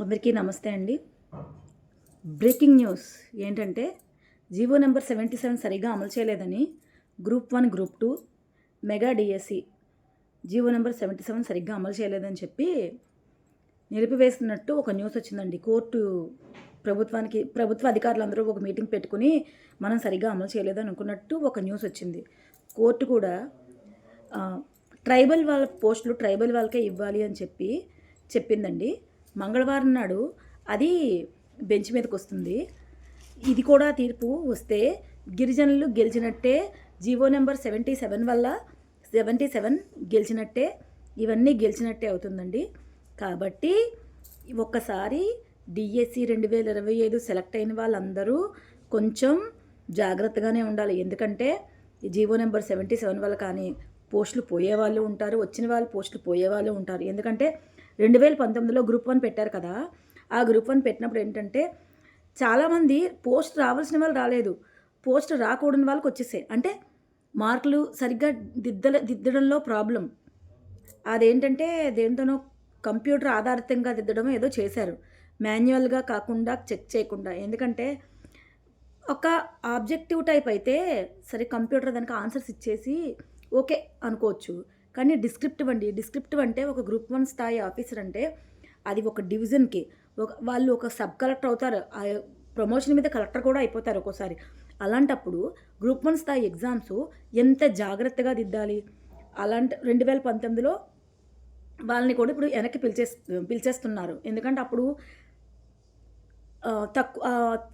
అందరికీ నమస్తే అండి. బ్రేకింగ్ న్యూస్ ఏంటంటే జీవో నెంబర్ సెవెంటీ సెవెన్ సరిగా అమలు చేయలేదని group one group two mega DSC GO number seventy seven సరిగ్గా అమలు చేయలేదని చెప్పి నిలిపివేస్తున్నట్టు ఒక న్యూస్ వచ్చిందండి. కోర్టు ప్రభుత్వానికి ప్రభుత్వ అధికారులందరూ ఒక మీటింగ్ పెట్టుకుని మనం సరిగ్గా అమలు చేయలేదని అనుకున్నట్టు ఒక న్యూస్ వచ్చింది. కోర్టు కూడా ట్రైబల్ వాళ్ళ పోస్టులు ట్రైబల్ వాళ్ళకే ఇవ్వాలి అని చెప్పి చెప్పిందండి. మంగళవారం నాడు అది బెంచ్ మీదకి వస్తుంది ఇది కూడా తీర్పు వస్తే గిరిజనులు గెలిచినట్టే జీవో నెంబర్ సెవెంటీ సెవెన్ వల్ల సెవెంటీ సెవెన్ గెలిచినట్టే ఇవన్నీ గెలిచినట్టే అవుతుందండి. కాబట్టి ఒక్కసారి డిఎస్సి రెండు వేల ఇరవై ఐదు సెలెక్ట్ అయిన వాళ్ళందరూ కొంచెం జాగ్రత్తగానే ఉండాలి. ఎందుకంటే జీవో నెంబర్ సెవెంటీ సెవెన్ వల్ల కానీ పోస్టులు పోయే వాళ్ళు ఉంటారు వచ్చిన వాళ్ళు పోస్టులు పోయే వాళ్ళు ఉంటారు. ఎందుకంటే రెండు వేల పంతొమ్మిదిలో గ్రూప్ వన్ పెట్టారు కదా. ఆ గ్రూప్ వన్ పెట్టినప్పుడు ఏంటంటే చాలామంది పోస్ట్ రావాల్సిన వాళ్ళు రాలేదు. పోస్ట్ రాకూడని వాళ్ళకి వచ్చేసాయి. అంటే మార్కులు సరిగ్గా దిద్దల దిద్దడంలో ప్రాబ్లం. అదేంటంటే దేంతోనో కంప్యూటర్ ఆధారితంగా దిద్దడం ఏదో చేశారు. మాన్యువల్గా కాకుండా చెక్ చేయకుండా. ఎందుకంటే ఒక ఆబ్జెక్టివ్ టైప్ అయితే సరే కంప్యూటర్ దానికి ఆన్సర్స్ ఇచ్చేసి ఓకే అనుకోవచ్చు. కానీ డిస్క్రిప్టివ్ అండి. డిస్క్రిప్టివ్ అంటే ఒక గ్రూప్ వన్ స్థాయి ఆఫీసర్ అంటే అది ఒక డివిజన్కి. ఒక వాళ్ళు ఒక సబ్ కలెక్టర్ అవుతారు. ఆ ప్రమోషన్ మీద కలెక్టర్ కూడా అయిపోతారు ఒక్కోసారి. అలాంటప్పుడు గ్రూప్ వన్ స్థాయి ఎగ్జామ్స్ ఎంత జాగ్రత్తగా దిద్దాలి? అలాంటి రెండు వేల పంతొమ్మిదిలో వాళ్ళని కూడా ఇప్పుడు వెనక్కి పిలిచే పిలిచేస్తున్నారు. ఎందుకంటే అప్పుడు తక్కువ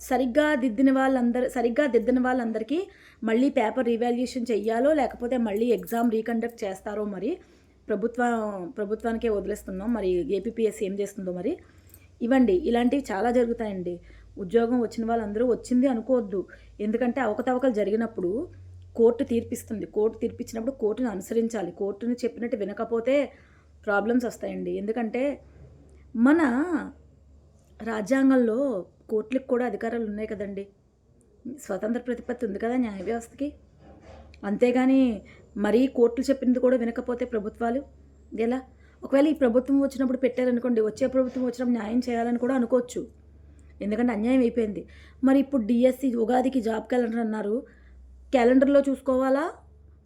సరిగ్గా దిద్దిన వాళ్ళందరూ సరిగ్గా దిద్దిన వాళ్ళందరికీ మళ్ళీ పేపర్ రీవాల్యుయేషన్ చెయ్యాలో లేకపోతే మళ్ళీ ఎగ్జామ్ రీకండక్ట్ చేస్తారో మరి ప్రభుత్వ ప్రభుత్వానికే వదిలేస్తున్నాం. మరి ఏపీపీఎస్ ఏం చేస్తుందో మరి. ఇవ్వండి ఇలాంటివి చాలా జరుగుతాయండి. ఉద్యోగం వచ్చిన వాళ్ళందరూ వచ్చింది అనుకోవద్దు. ఎందుకంటే అవకతవకలు జరిగినప్పుడు కోర్టు తీర్పిస్తుంది. కోర్టు తీర్పిచ్చినప్పుడు కోర్టును అనుసరించాలి. కోర్టుని చెప్పినట్టు వినకపోతే ప్రాబ్లమ్స్ వస్తాయండి. ఎందుకంటే మన రాజ్యాంగంలో కోర్టులకు కూడా అధికారాలు ఉన్నాయి కదండి. స్వతంత్ర ప్రతిపత్తి ఉంది కదా న్యాయ వ్యవస్థకి. అంతేగాని మరీ కోర్టులు చెప్పింది కూడా వినకపోతే ప్రభుత్వాలు ఎలా? ఒకవేళ ఈ ప్రభుత్వం వచ్చినప్పుడు పెట్టారనుకోండి వచ్చే ప్రభుత్వం వచ్చినప్పుడు న్యాయం చేయాలని కూడా అనుకోవచ్చు. ఎందుకంటే అన్యాయం అయిపోయింది. మరి ఇప్పుడు డిఎస్సి ఉగాదికి జాబ్ క్యాలెండర్ అన్నారు. క్యాలెండర్లో చూసుకోవాలా?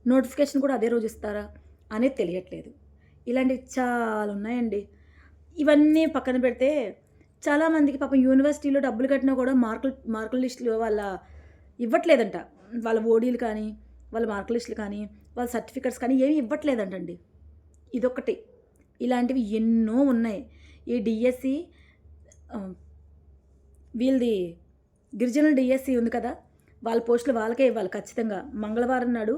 నోటిఫికేషన్ కూడా అదే రోజు ఇస్తారా? అనేది తెలియట్లేదు. ఇలాంటివి చాలా ఉన్నాయండి. ఇవన్నీ పక్కన పెడితే చాలామందికి పాపం యూనివర్సిటీలో డబ్బులు కట్టినా కూడా మార్కులు మార్కుల లిస్టులు వాళ్ళ ఇవ్వట్లేదంట. వాళ్ళ ఓడీలు కానీ వాళ్ళ మార్కుల లిస్టులు కానీ వాళ్ళ సర్టిఫికెట్స్ కానీ ఏమీ ఇవ్వట్లేదంటండి. ఇదొకటి ఇలాంటివి ఎన్నో ఉన్నాయి. ఈ డిఎస్సి వీళ్ళది గిరిజనుల డిఎస్సి ఉంది కదా వాళ్ళ పోస్టులు వాళ్ళకే ఇవ్వాలి ఖచ్చితంగా. మంగళవారం నాడు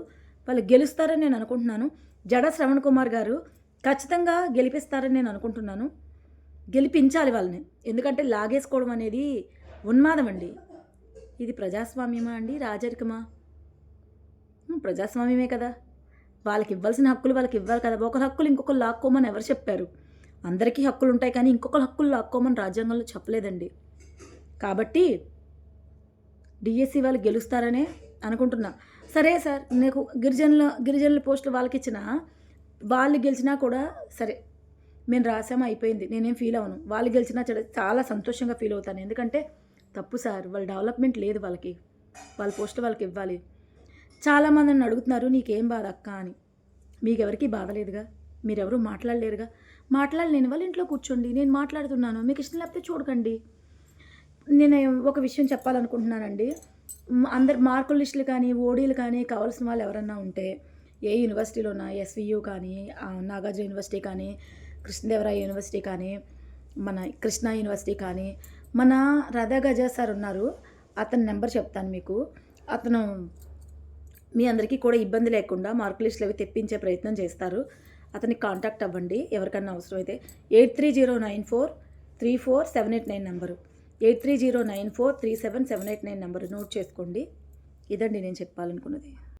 వాళ్ళు గెలుస్తారని నేను అనుకుంటున్నాను. జడ శ్రవణ్ కుమార్ గారు ఖచ్చితంగా గెలిపిస్తారని నేను అనుకుంటున్నాను. గెలిపించాలి వాళ్ళని. ఎందుకంటే లాగేసుకోవడం అనేది ఉన్మాదం అండి. ఇది ప్రజాస్వామ్యమా అండి? రాజరికమా? ప్రజాస్వామ్యమే కదా. వాళ్ళకి ఇవ్వాల్సిన హక్కులు వాళ్ళకి ఇవ్వాలి కదా. ఒకరి హక్కులు ఇంకొకరు లాక్కోమని ఎవరు చెప్పారు? అందరికీ హక్కులు ఉంటాయి కానీ ఇంకొకరి హక్కులు లాక్కోమని రాజ్యాంగంలో చెప్పలేదండి. కాబట్టి డిఎస్సి వాళ్ళు గెలుస్తారనే అనుకుంటున్నా. సరే సార్ నాకు గిరిజనుల గిరిజనుల పోస్టులు వాళ్ళకి ఇచ్చిన వాళ్ళు గెలిచినా కూడా సరే. మేము రాసాము? అయిపోయింది. నేనేం ఫీల్ అవను వాళ్ళు గెలిచినా చడ- చాలా సంతోషంగా ఫీల్ అవుతాను. ఎందుకంటే తప్పు సార్. వాళ్ళ డెవలప్మెంట్ లేదు వాళ్ళకి. వాళ్ళ పోస్ట్ వాళ్ళకి ఇవ్వాలి. చాలామంది నన్ను అడుగుతున్నారు నీకేం బాధ అక్క? అని. మీకెవరికి బాధ లేదుగా? మీరెవరూ మాట్లాడలేరుగా? మాట్లాడలేని వాళ్ళు ఇంట్లో కూర్చోండి. నేను మాట్లాడుతున్నాను. మీకు ఇష్టం లేకపోతే చూడకండి. నేను ఒక విషయం చెప్పాలనుకుంటున్నానండి. అందరు మార్కుల లిస్టులు కానీ ఓడీలు కానీ కావాల్సిన వాళ్ళు ఎవరన్నా ఉంటే ఏ యూనివర్సిటీలోనా ఎస్వియు కానీ నాగార్జున యూనివర్సిటీ కానీ కృష్ణదేవరాయ యూనివర్సిటీ కానీ మన కృష్ణా యూనివర్సిటీ కానీ మన రాధా గజా సార్ ఉన్నారు. అతని నెంబర్ చెప్తాను మీకు. అతను మీ అందరికీ కూడా ఇబ్బంది లేకుండా మార్క్ లిస్టులు అవి తెప్పించే ప్రయత్నం చేస్తారు. అతనికి కాంటాక్ట్ అవ్వండి ఎవరికన్నా అవసరమైతే. Eight three zero nine four three four seven eight nine number. Eight three zero nine four three seven seven eight nine number note చేసుకోండి. ఇదండి నేను చెప్పాలనుకున్నది.